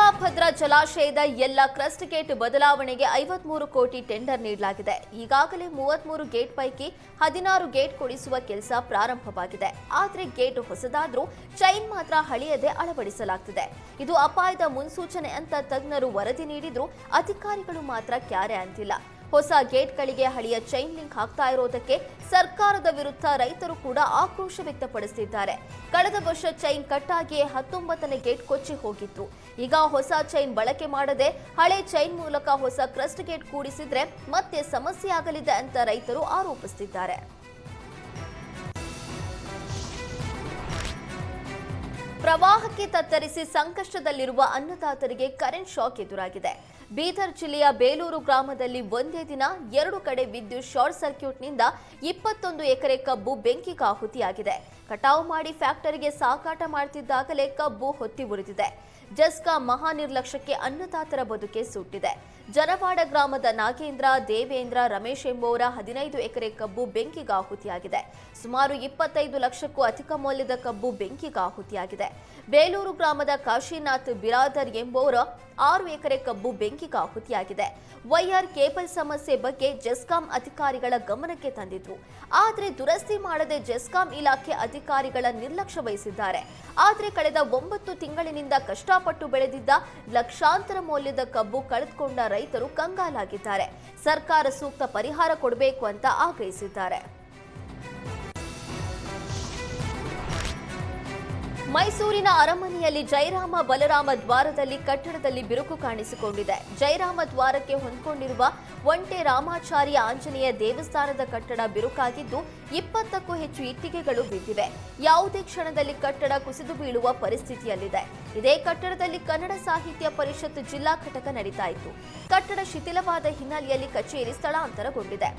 ತುಂಗಾಭದ್ರಾ ಜಲಾಶಯದ ಎಲ್ಲ crust gate ಬದಲಾವಣೆಗೆ ಐವತ್ಮೂರು ಕೋಟಿ ಟೆಂಡರ್ ನೀಡಲಾಗಿದೆ. ಈಗಾಗಲೇ ಮೂವತ್ಮೂರು ಗೇಟ್ ಪೈಕಿ ಹದಿನಾರು ಗೇಟ್ ಕೊಡಿಸುವ ಕೆಲಸ ಪ್ರಾರಂಭವಾಗಿದೆ. ಆದರೆ ಗೇಟ್ ಹೊಸದಾದರೂ ಚೈನ್ ಮಾತ್ರ ಹಳೆಯದೆ ಅಳವಡಿಸಲಾಗ್ತಿದೆ. ಇದು ಅಪಾಯದ ಮುನ್ಸೂಚನೆ ಅಂತ ತಜ್ಞರು ವರದಿ ನೀಡಿದ್ರು ಅಧಿಕಾರಿಗಳು ಮಾತ್ರ ಕ್ಯಾರೆ ಅಂತಿಲ್ಲ. ಹೊಸ ಗೇಟ್ಗಳಿಗೆ ಹಳೆಯ ಚೈನ್ ಲಿಂಕ್ ಹಾಕ್ತಾ ಇರೋದಕ್ಕೆ ಸರ್ಕಾರದ ವಿರುದ್ಧ ರೈತರು ಕೂಡ ಆಕ್ರೋಶ ವ್ಯಕ್ತಪಡಿಸಿದ್ದಾರೆ. ಕಳೆದ ವರ್ಷ ಚೈನ್ ಕಟ್ಟಾಗಿಯೇ ಹತ್ತೊಂಬತ್ತನೇ ಗೇಟ್ ಕೊಚ್ಚಿ ಹೋಗಿತ್ತು. ಈಗ ಹೊಸ ಚೈನ್ ಬಳಕೆ ಮಾಡದೆ ಹಳೆ ಚೈನ್ ಮೂಲಕ ಹೊಸ ಕ್ರಸ್ಟ್ ಗೇಟ್ ಕೂಡಿಸಿದ್ರೆ ಮತ್ತೆ ಸಮಸ್ಯೆ ಆಗಲಿದೆ ಅಂತ ರೈತರು ಆರೋಪಿಸುತ್ತಿದ್ದಾರೆ ಪ್ರವಾಹಕ್ಕೆ ತತ್ತರಿಸಿ ಸಂಕಷ್ಟದಲ್ಲಿರುವ ಅನ್ನದಾತರಿಗೆ ಕರೆಂಟ್ ಶಾಕ್ ಎದುರಾಗಿದೆ. ಬೀದರ್ ಜಿಲ್ಲೆಯ ಬೇಲೂರು ಗ್ರಾಮದಲ್ಲಿ ಒಂದೇ ದಿನ ಎರಡು ಕಡೆ ವಿದ್ಯುತ್ ಶಾರ್ಟ್ ಸರ್ಕ್ಯೂಟ್ನಿಂದ ಇಪ್ಪತ್ತೊಂದು ಎಕರೆ ಕಬ್ಬು ಬೆಂಕಿಗೆ ಆಹುತಿಯಾಗಿದೆ ಕಟಾವು ಮಾಡಿ ಫ್ಯಾಕ್ಟರಿಗೆ ಸಾಕಾಟ ಮಾಡ್ತಿದ್ದಾಗಲೇ ಕಬ್ಬು ಹೊತ್ತಿ ಉರಿದಿದೆ. ಜಸ್ಕಾ ಮಹಾ ನಿರ್ಲಕ್ಷ್ಯಕ್ಕೆ ಅನ್ನದಾತರ ಬದುಕೆ ಸುಟ್ಟಿದೆ. ಜನವಾಡ ಗ್ರಾಮದ ನಾಗೇಂದ್ರ, ದೇವೇಂದ್ರ, ರಮೇಶ್ ಎಂಬುವರ ಹದಿನೈದು ಎಕರೆ ಕಬ್ಬು ಬೆಂಕಿಗಾಹುತಿಯಾಗಿದೆ ಸುಮಾರು ಇಪ್ಪತ್ತೈದು ಲಕ್ಷಕ್ಕೂ ಅಧಿಕ ಮೌಲ್ಯದ ಕಬ್ಬು ಬೆಂಕಿಗೆ ಆಹುತಿಯಾಗಿದೆ ಬೇಲೂರು ಗ್ರಾಮದ ಕಾಶಿನಾಥ್ ಬಿರಾದರ್ ಎಂಬುವರ ಆರು ಎಕರೆ ಕಬ್ಬು ಬೆಂಕಿಗೆ ಆಹುತಿಯಾಗಿದೆ. ವೈಆರ್ ಕೇಬಲ್ ಸಮಸ್ಯೆ ಬಗ್ಗೆ ಜೆಸ್ಕಾಂ ಅಧಿಕಾರಿಗಳ ಗಮನಕ್ಕೆ ತಂದಿದ್ರು. ಆದರೆ ದುರಸ್ತಿ ಮಾಡದೆ ಜೆಸ್ಕಾಂ ಇಲಾಖೆ ಅಧಿಕಾರಿಗಳ ನಿರ್ಲಕ್ಷ್ಯ ವಹಿಸಿದ್ದಾರೆ. ಆದರೆ ಕಳೆದ ಒಂಬತ್ತು ತಿಂಗಳಿನಿಂದ ಕಷ್ಟಪಟ್ಟು ಬೆಳೆದಿದ್ದ ಲಕ್ಷಾಂತರ ಮೌಲ್ಯದ ಕಬ್ಬು ಕಳೆದುಕೊಂಡ ರೈತರು ಕಂಗಾಲಾಗಿದ್ದಾರೆ. ಸರ್ಕಾರ ಸೂಕ್ತ ಪರಿಹಾರ ಕೊಡಬೇಕು ಅಂತ ಆಗ್ರಹಿಸಿದ್ದಾರೆ. ಮೈಸೂರಿನ ಅರಮನೆಯಲ್ಲಿ ಜೈರಾಮ ಬಲರಾಮ ದ್ವಾರದಲ್ಲಿ ಕಟ್ಟಡದಲ್ಲಿ ಬಿರುಕು ಕಾಣಿಸಿಕೊಂಡಿದೆ. ಜೈರಾಮ ದ್ವಾರಕ್ಕೆ ಹೊಂದಿಕೊಂಡಿರುವ ಒಂಟೆ ರಾಮಾಚಾರ್ಯ ಆಂಜನೇಯ ದೇವಸ್ಥಾನದ ಕಟ್ಟಡ ಬಿರುಕಾಗಿದ್ದು, ಇಪ್ಪತ್ತಕ್ಕೂ ಹೆಚ್ಚು ಇಟ್ಟಿಗೆಗಳು ಬಿದ್ದಿವೆ. ಯಾವುದೇ ಕ್ಷಣದಲ್ಲಿ ಕಟ್ಟಡ ಕುಸಿದು ಬೀಳುವ ಪರಿಸ್ಥಿತಿಯಲ್ಲಿದೆ. ಇದೇ ಕಟ್ಟಡದಲ್ಲಿ ಕನ್ನಡ ಸಾಹಿತ್ಯ ಪರಿಷತ್ ಜಿಲ್ಲಾ ಘಟಕ ನಡೀತಾ ಇತ್ತು. ಕಟ್ಟಡ ಶಿಥಿಲವಾದ ಹಿನ್ನೆಲೆಯಲ್ಲಿ ಕಚೇರಿ ಸ್ಥಳಾಂತರಗೊಂಡಿದೆ.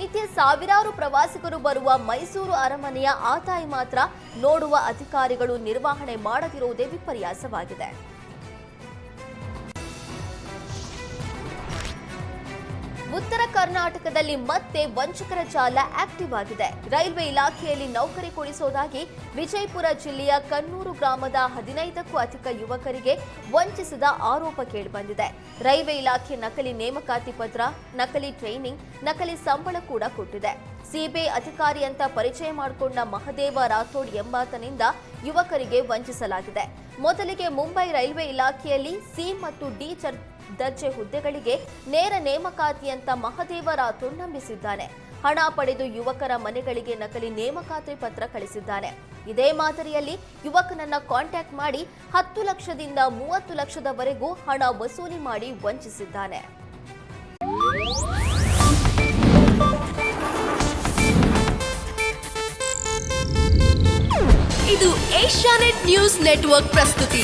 ನಿತ್ಯ ಸಾವಿರಾರು ಪ್ರವಾಸಿಗರು ಬರುವ ಮೈಸೂರು ಅರಮನೆಯ ಆತಾಯಿ ಮಾತ್ರ ನೋಡುವ ಅಧಿಕಾರಿಗಳು ನಿರ್ವಹಣೆ ಮಾಡದಿರುವುದೇ ವಿಪರ್ಯಾಸವಾಗಿದೆ. ಉತ್ತರ ಕರ್ನಾಟಕದಲ್ಲಿ ಮತ್ತೆ ವಂಚಕರ ಜಾಲ ಆಕ್ಟಿವ್ ಆಗಿದೆ. ರೈಲ್ವೆ ಇಲಾಖೆಯಲ್ಲಿ ನೌಕರಿ ಕೊಡಿಸೋದಾಗಿ ವಿಜಯಪುರ ಜಿಲ್ಲೆಯ ಕನ್ನೂರು ಗ್ರಾಮದ ಹದಿನೈದಕ್ಕೂ ಅಧಿಕ ಯುವಕರಿಗೆ ವಂಚಿಸಿದ ಆರೋಪ ಕೇಳಿಬಂದಿದೆ. ರೈಲ್ವೆ ಇಲಾಖೆ ನಕಲಿ ನೇಮಕಾತಿ ಪತ್ರ, ನಕಲಿ ಟ್ರೈನಿಂಗ್, ನಕಲಿ ಸಂಬಳ ಕೂಡ ಕೊಟ್ಟಿದೆ. ಸಿಬಿಐ ಅಧಿಕಾರಿ ಅಂತ ಪರಿಚಯ ಮಾಡಿಕೊಂಡ ಮಹದೇವ ರಾಥೋಡ್ ಎಂಬಾತನಿಂದ ಯುವಕರಿಗೆ ವಂಚಿಸಲಾಗಿದೆ. ಮೊದಲಿಗೆ ಮುಂಬೈ ರೈಲ್ವೆ ಇಲಾಖೆಯಲ್ಲಿ ಸಿ ಮತ್ತು ಡಿ ಚರ್ ದರ್ಜೆ ಹುದ್ದೆಗಳಿಗೆ ನೇರ ನೇಮಕಾತಿ ಅಂತ ರಾಥೋಡ್ ನಂಬಿಸಿದ್ದಾನೆ ಹಣ ಪಡೆದು ಯುವಕರ ಮನೆಗಳಿಗೆ ನಕಲಿ ನೇಮಕಾತಿ ಪತ್ರ ಕಳಿಸಿದ್ದಾನೆ. ಇದೇ ಮಾದರಿಯಲ್ಲಿ ಯುವಕನನ್ನ ಕಾಂಟ್ಯಾಕ್ಟ್ ಮಾಡಿ ಹತ್ತು ಲಕ್ಷದಿಂದ ಮೂವತ್ತು ಲಕ್ಷದವರೆಗೂ ಹಣ ವಸೂಲಿ ಮಾಡಿ ವಂಚಿಸಿದ್ದಾನೆ. ಇದು ಏಷ್ಯಾನೆಟ್ ನ್ಯೂಸ್ ನೆಟ್ವರ್ಕ್ ಪ್ರಸ್ತುತಿ.